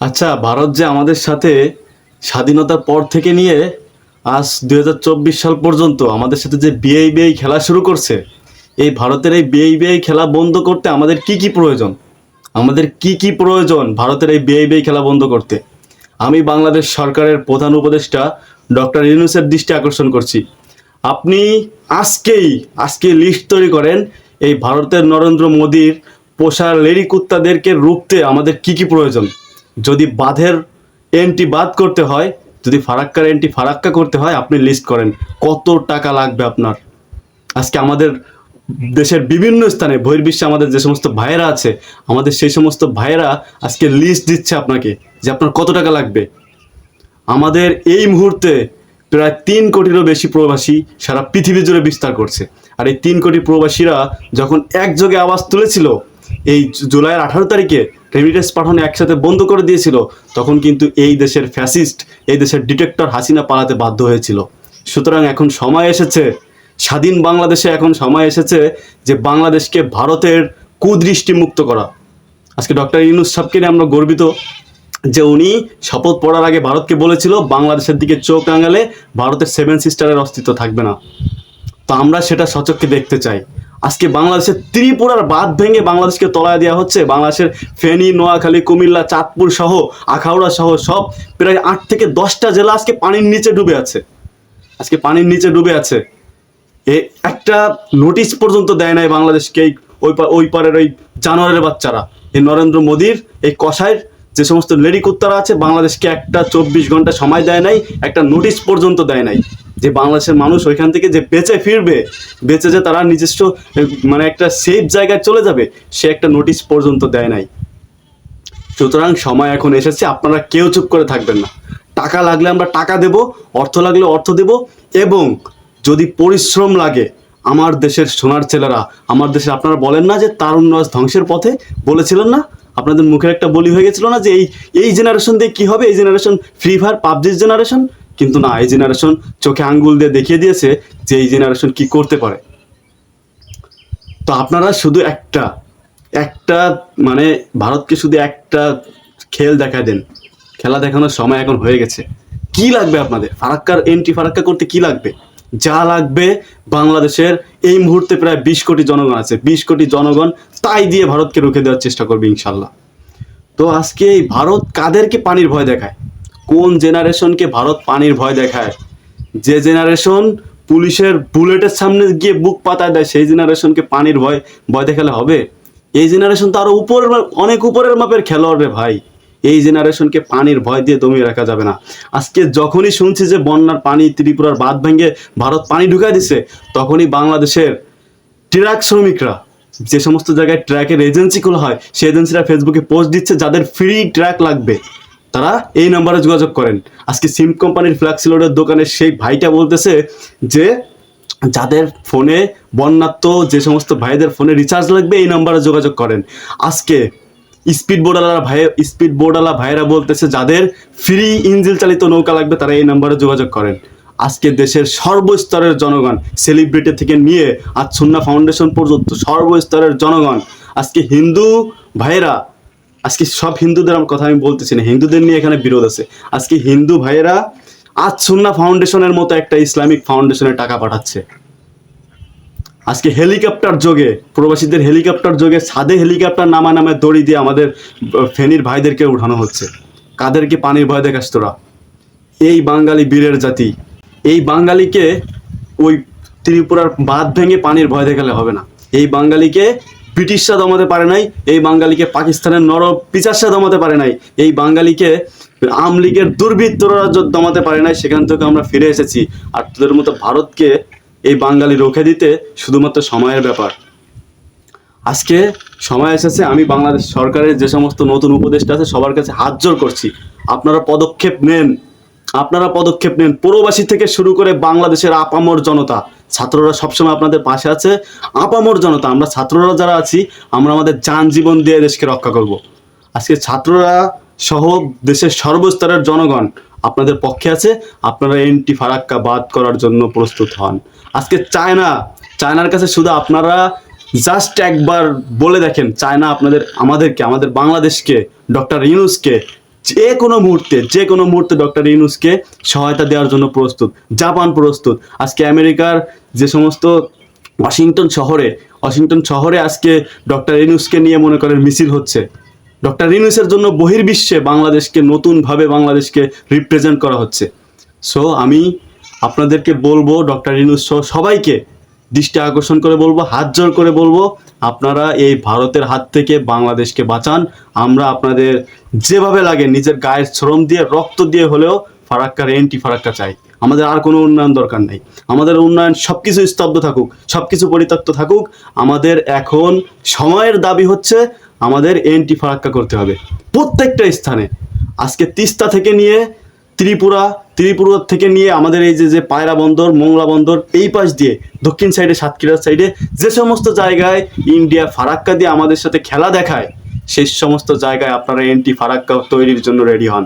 আচ্ছা ভারত যে আমাদের সাথে স্বাধীনতার পর থেকে নিয়ে আজ দুই হাজার চব্বিশ সাল পর্যন্ত আমাদের সাথে যে বিআই বিআই খেলা শুরু করছে, এই ভারতের এই বিআই বিআই খেলা বন্ধ করতে আমাদের কি কি প্রয়োজন? আমাদের কি কি প্রয়োজন ভারতের এই বিআই বিআই খেলা বন্ধ করতে? আমি বাংলাদেশ সরকারের প্রধান উপদেষ্টা ডক্টর ইউনুসের দৃষ্টি আকর্ষণ করছি। আপনি আজকেই, আজকে লিস্ট তৈরি করেন এই ভারতের নরেন্দ্র মোদীর পোষা লেডি কুত্তাদেরকে রুখতে আমাদের কি কি প্রয়োজন? যদি বাঁধের এন্টি বাদ করতে হয়, যদি ফারাক্কার এন্টি ফারাক্কা করতে হয়, আপনি লিস্ট করেন কত টাকা লাগবে আপনার। আজকে আমাদের দেশের বিভিন্ন স্থানে, বহির্বিশ্বে আমাদের যে সমস্ত ভাইয়েরা আছে, আমাদের সেই সমস্ত ভাইয়েরা আজকে লিস্ট দিচ্ছে আপনাকে যে আপনার কত টাকা লাগবে। আমাদের এই মুহূর্তে প্রায় তিন কোটিরও বেশি প্রবাসী সারা পৃথিবী জুড়ে বিস্তার করছে। আর এই তিন কোটি প্রবাসীরা যখন একযোগে আওয়াজ তুলেছিল, এই জুলাইয়ের আঠারো তারিখে রেমিটেন্স পাঠানো একসাথে বন্ধ করে দিয়েছিল, তখন কিন্তু এই দেশের ফ্যাসিস্ট এই দেশের ডিটেক্টর হাসিনা পালাতে বাধ্য হয়েছিল। সুতরাং এখন সময় এসেছে, স্বাধীন বাংলাদেশে এখন সময় এসেছে যে বাংলাদেশকে ভারতের কুদৃষ্টি মুক্ত করা। আজকে ডক্টর ইউনুস সাহেবকে নিয়ে আমরা গর্বিত যে উনি শপথ পড়ার আগে ভারতকে বলেছিল, বাংলাদেশের দিকে চোখ রাঙালে ভারতের সেভেন সিস্টারের অস্তিত্ব থাকবে না। তো আমরা সেটা সচক্ষে দেখতে চাই। আজকে বাংলাদেশের ত্রিপুরার বাঁধ ভেঙে বাংলাদেশকে তলায় দেওয়া হচ্ছে। বাংলাদেশের ফেনী, নোয়াখালী, কুমিল্লা, চাঁদপুর সহ, আখাউড়া সহ সব প্রায় আট থেকে দশটা জেলা আজকে পানির নিচে ডুবে আছে। আজকে পানির নিচে ডুবে আছে। এ একটা নোটিশ পর্যন্ত দেয় নাই বাংলাদেশকে ওই ওই পারের ওই জানোয়ারের বাচ্চারা। এই নরেন্দ্র মোদীর এই কষায়ের যে সমস্ত লেডি কুত্তারা আছে, বাংলাদেশকে একটা চব্বিশ ঘণ্টা সময় দেয় নাই, একটা নোটিশ পর্যন্ত দেয় নাই। যে বাংলাদেশের মানুষ ওইখান থেকে যে বেঁচে ফিরবে, বেঁচে যে তারা নিজস্ব মানে একটা সেফ জায়গায় চলে যাবে, সে একটা নোটিশ পর্যন্ত দেয় নাই। সুতরাং সময় এখন এসেছে, আপনারা কেউ চুপ করে থাকবেন না। টাকা লাগলে আমরা টাকা দেব, অর্থ লাগলে অর্থ দেব, এবং যদি পরিশ্রম লাগে, আমার দেশের সোনার ছেলেরা, আমার দেশে আপনারা বলেন না যে তারুণ্য ধ্বংসের পথে, বলেছিলেন না? আপনাদের মুখের একটা বলি হয়ে গেছিল না যে এই এই জেনারেশন দিয়ে কী হবে? এই জেনারেশন ফ্রি ফায়ার পাবজির জেনারেশন কিন্তু না, এই জেনারেশন চোখে আঙ্গুল দিয়ে দেখিয়ে দিয়েছে যে এই জেনারেশন কি করতে পারে। তো আপনারা শুধু একটা একটা মানে ভারতকে শুধু একটা খেল দেখা দেন। খেলা দেখানোর সময় এখন হয়ে গেছে। কি লাগবে আপনাদের? ফারাক্কার এন্ট্রি ফারাক্কা করতে কি লাগবে? যা লাগবে বাংলাদেশের এই মুহূর্তে প্রায় বিশ কোটি জনগণ আছে। বিশ কোটি জনগণ তাই দিয়ে ভারতকে রুখে দেওয়ার চেষ্টা করবে ইনশাল্লাহ। তো আজকে এই ভারত কাদেরকে পানির ভয় দেখায়? কোন জেনারেশনকে ভারত পানির ভয় দেখায়? যে জেনারেশন পুলিশের বুলেটের সামনে গিয়ে বুক পাতায় দেয়, সেই জেনারেশনকে পানির ভয় ভয় দেখালে হবে? এই জেনারেশন তো আরও উপরের অনেক উপরের মাপের খেলোয়াড় রে ভাই। এই জেনারেশনকে পানির ভয় দিয়ে দমিয়ে রাখা যাবে না। আজকে যখনই শুনছি যে বন্যার পানি ত্রিপুরার বাঁধ ভেঙে ভারত পানি ঢুকায় দিছে, তখনই বাংলাদেশের ট্রাক শ্রমিকরা, যে সমস্ত জায়গায় ট্র্যাকের এজেন্সিগুলো হয়, সেই এজেন্সিরা ফেসবুকে পোস্ট দিচ্ছে, যাদের ফ্রি ট্র্যাক লাগবে। তারা এই নাম্বারে যোগাযোগ করেন। আজকে সিম কোম্পানির ফ্ল্যাক্সিলোডের দোকানে সেই ভাইটা বলতেছে যে, যাদের ফোনে বন্যাত্ম যে সমস্ত ভাইদের ফোনে রিচার্জ লাগবে, এই নাম্বারে যোগাযোগ করেন। আজকে স্পিড বোর্ডালা ভাই স্পিড বোর্ডালা ভাইরা বলতেছে, যাদের ফ্রি ইঞ্জিল চালিত নৌকা লাগবে, তারা এই নাম্বারে যোগাযোগ করেন। আজকে দেশের সর্বস্তরের জনগণ সেলিব্রিটি থেকে নিয়ে আজ সুন্না ফাউন্ডেশন পর্যন্ত সর্বস্তরের জনগণ, আজকে হিন্দু ভাইয়েরা আজকে সব হিন্দুদের আমার কথা আমি বলতেছি না। হিন্দুদের নিয়ে এখানে বিরোধ আছে। আজকে হিন্দু ভাইয়েরা আজ সুন্না ফাউন্ডেশনের মতো একটা ইসলামিক ফাউন্ডেশনে টাকা পাঠাচ্ছে। আজকে হেলিকপ্টার যোগে, প্রবাসীদের হেলিকপ্টার যোগে, ছাদে হেলিকপ্টার নামা নামে দড়ি দিয়ে আমাদের ফেনীর ভাইদেরকে উঠানো হচ্ছে। কাদেরকে পানির ভয় দেখাস তোরা? এই বাঙালি বীরের জাতি। এই বাঙালিকে ওই ত্রিপুরার বাঁধ ভেঙে পানির ভয় দেখালে হবে না। এই বাঙালিকে ব্রিটিশরা দমাতে পারে নাই, এই বাঙালিকে পাকিস্তানের নর পিচাসরা দমাতে পারে নাই, এই বাঙালিকে আওয়ামী লীগের দুর্বৃত্তরা দমাতে পারে নাই, সেখান থেকে আমরা ফিরে এসেছি। আর তোদের মতো ভারতকে এই বাঙালি রোখে দিতে শুধুমাত্র সময়ের ব্যাপার। আজকে সময় এসেছে, আমি বাংলাদেশ সরকারের যে সমস্ত নতুন উপদেষ্টা আছে, সবার কাছে হাত জোর করছি। আপনারা পদক্ষেপ নেন, আপনারা পদক্ষেপ নেন। প্রবাসী থেকে শুরু করে বাংলাদেশের আপামর জনতা ছাত্ররা সবসময় আপনাদের পাশে আছে। আপামর জনতা, আমরা ছাত্ররা যারা আছি, আমরা আমাদের যান জীবন দিয়ে দেশকে রক্ষা করব। আজকে ছাত্ররা সহ দেশের সর্বস্তরের জনগণ আপনাদের পক্ষে আছে। আপনারা এন্টি ফারাক্কা বাদ করার জন্য প্রস্তুত হন। আজকে চায়না, চায়নার কাছে শুধু আপনারা জাস্ট একবার বলে দেখেন, চায়না আপনাদের, আমাদেরকে, আমাদের বাংলাদেশকে, ডক্টর ইউনুসকে যে কোনো মুহূর্তে যে কোনো মুহূর্তে ডক্টর ইউনুসকে সহায়তা দেওয়ার জন্য প্রস্তুত। জাপান প্রস্তুত। আজকে আমেরিকার যে সমস্ত ওয়াশিংটন শহরে ওয়াশিংটন শহরে আজকে ডক্টর ইউনুসকে নিয়ে মনে করেন মিছিল হচ্ছে। ডক্টর ইউনুসের জন্য বহির্বিশ্বে বাংলাদেশকে নতুনভাবে বাংলাদেশকে রিপ্রেজেন্ট করা হচ্ছে। সো আমি আপনাদেরকে বলব, ডক্টর ইউনুস সহ সবাইকে দৃষ্টি আকর্ষণ করে বলব, হাত জোর করে বলব আপনারা এই ভারতের হাত থেকে বাংলাদেশকে বাঁচান। আমরা আপনাদের যেভাবে লাগে নিজের গায়ের শ্রম দিয়ে, রক্ত দিয়ে হলেও ফারাক্কার এন্টি ফারাক্কা চাই। আমাদের আর কোনো উন্নয়ন দরকার নেই। আমাদের উন্নয়ন সব কিছু স্তব্ধ থাকুক সব কিছু পরিত্যক্ত থাকুক। আমাদের এখন সময়ের দাবি হচ্ছে আমাদের এন্টি ফারাক্কা করতে হবে। প্রত্যেকটা স্থানে। আজকে তিস্তা থেকে নিয়ে ত্রিপুরা ত্রিপুরা থেকে নিয়ে আমাদের এই যে যে পায়রা বন্দর, মোংলা বন্দর, এই পাশ দিয়ে দক্ষিণ সাইডে সাতক্ষীরার সাইডে যে সমস্ত জায়গায় ইন্ডিয়া ফারাক্কা দিয়ে আমাদের সাথে খেলা দেখায়, সেই সমস্ত জায়গায় আপনারা এন্টি ফারাক্কা তৈরির জন্য রেডি হন।